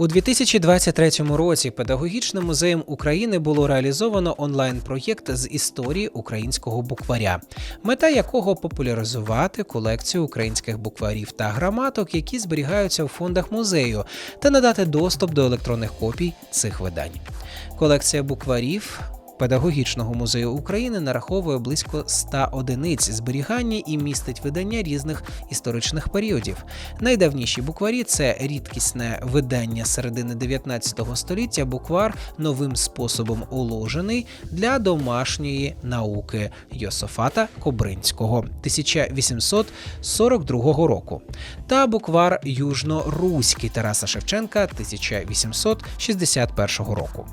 У 2023 році Педагогічним музеєм України було реалізовано онлайн-проєкт з історії українського букваря, мета якого популяризувати колекцію українських букварів та граматок, які зберігаються у фондах музею, та надати доступ до електронних копій цих видань. Колекція букварів. Педагогічного музею України нараховує близько 100 одиниць зберігання і містить видання різних історичних періодів. Найдавніші букварі це рідкісне видання середини 19 століття, буквар новим способом уложений для домашньої науки Йософата Кобринського 1842 року, та буквар Южно-Руський Тараса Шевченка 1861 року.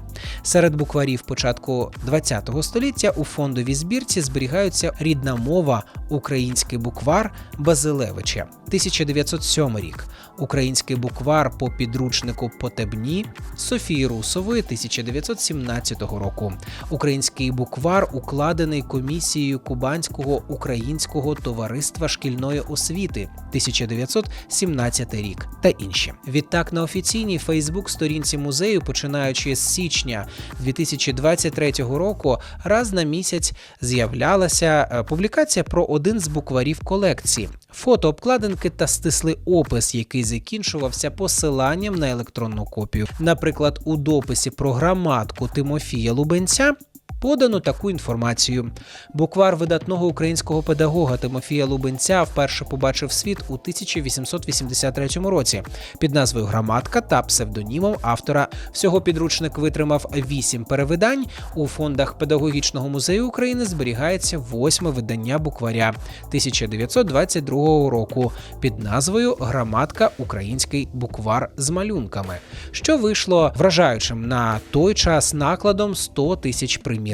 Серед букварів початку ХХ століття у фондовій збірці зберігаються рідна мова, український буквар Базилевича, 1907 рік, український буквар по підручнику Потебні Софії Русової 1917 року, український буквар, укладений комісією Кубанського українського товариства шкільної освіти 1917 рік та інші. Відтак на офіційній Фейсбук-сторінці музею, починаючи з січня 2023 року, раз на місяць з'являлася е, публікація про один з букварів колекції, фото обкладинки та стислий опис, який закінчувався посиланням на електронну копію. Наприклад, у дописі про граматку Тимофія Лубенця. Подано таку інформацію. Буквар видатного українського педагога Тимофія Лубенця вперше побачив світ у 1883 році під назвою Граматка та псевдонімом автора. Всього підручник витримав вісім перевидань. У фондах Педагогічного музею України зберігається восьме видання букваря 1922 року під назвою Граматка Український буквар з малюнками, що вийшло вражаючим на той час накладом 100 тисяч примірників.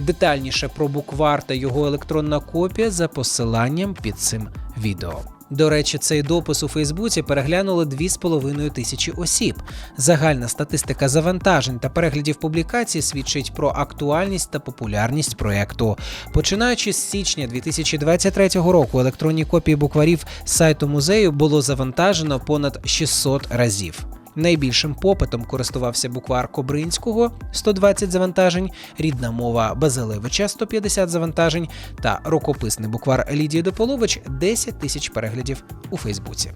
Детальніше про буквар та його електронна копія за посиланням під цим відео. До речі, цей допис у Фейсбуці переглянули 2,5 тисячі осіб. Загальна статистика завантажень та переглядів публікацій свідчить про актуальність та популярність проекту. Починаючи з січня 2023 року, електронні копії букварів сайту музею було завантажено понад 600 разів. Найбільшим попитом користувався буквар Кобринського 120 завантажень, рідна мова Базилевича 150 завантажень та рукописний буквар Лідії Дополович 10 тисяч переглядів у Фейсбуці.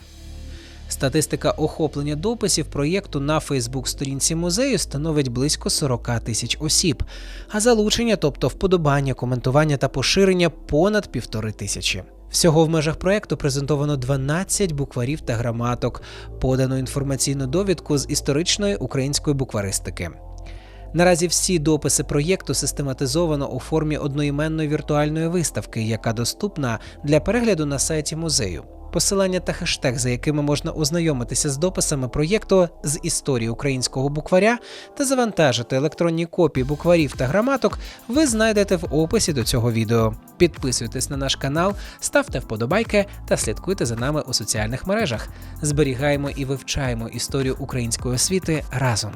Статистика охоплення дописів проєкту на Фейсбук-сторінці музею становить близько 40 тисяч осіб, а залучення, тобто вподобання, коментування та поширення понад півтори тисячі. Всього в межах проекту презентовано 12 букварів та граматок, подано інформаційну довідку з історичної української букваристики. Наразі всі дописи проєкту систематизовано у формі одноіменної віртуальної виставки, яка доступна для перегляду на сайті музею. Посилання та хештег, за якими можна ознайомитися з дописами проєкту з історії українського букваря та завантажити електронні копії букварів та граматок, ви знайдете в описі до цього відео. Підписуйтесь на наш канал, ставте вподобайки та слідкуйте за нами у соціальних мережах. Зберігаємо і вивчаємо історію української освіти разом.